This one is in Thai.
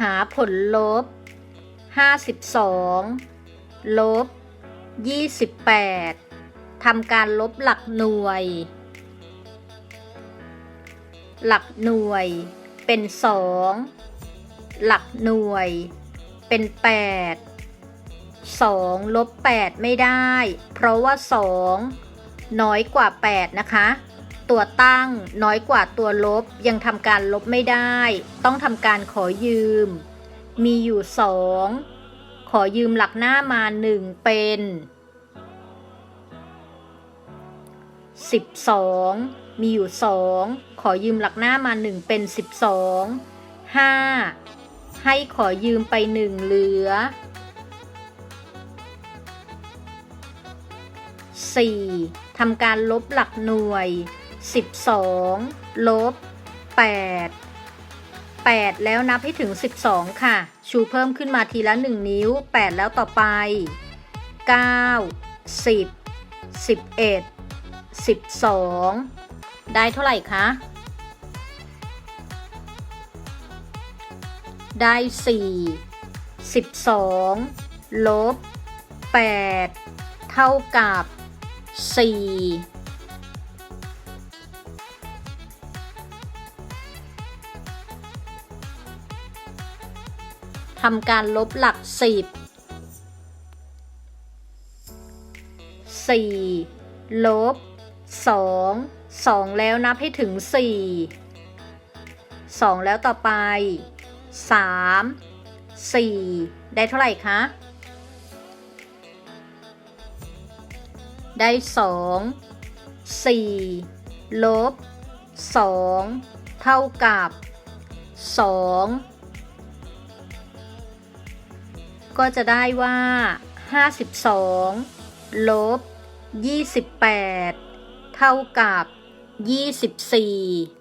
หาผลลบ 52 ลบ 28 ทำการลบหลักหน่วย หลักหน่วยเป็น 2 หลักหน่วยเป็น 8 2 ลบ 8 ไม่ได้ เพราะว่า 2 น้อยกว่า 8 นะคะ ตัวตั้ง น้อยกว่าตัวลบยังทำการลบไม่ได้ ต้องทำการขอยืม มีอยู่ 2 ขอยืมหลักหน้ามา 1 เป็น 12 มีอยู่ 2 ขอยืมหลักหน้ามา 1 เป็น 12 5 ให้ขอยืมไป 1 เหลือ 4. ทำการลบหลักหน่วย 12ลบ8 8แล้วนับให้ถึง12ค่ะ ชูเพิ่มขึ้นมาทีละ1นิ้ว8แล้วต่อไป9 10 11 12ได้เท่าไหร่คะ ได้4 12ลบ8เท่ากับ4 ทำการลบหลัก10 4ลบ2 2แล้วนับให้ถึง4 2แล้วต่อไป3 4ได้เท่าไหร่คะ ได้2 4ลบ2เท่ากับ2 ก็จะได้ว่า 52 ลบ 28 เท่ากับ 24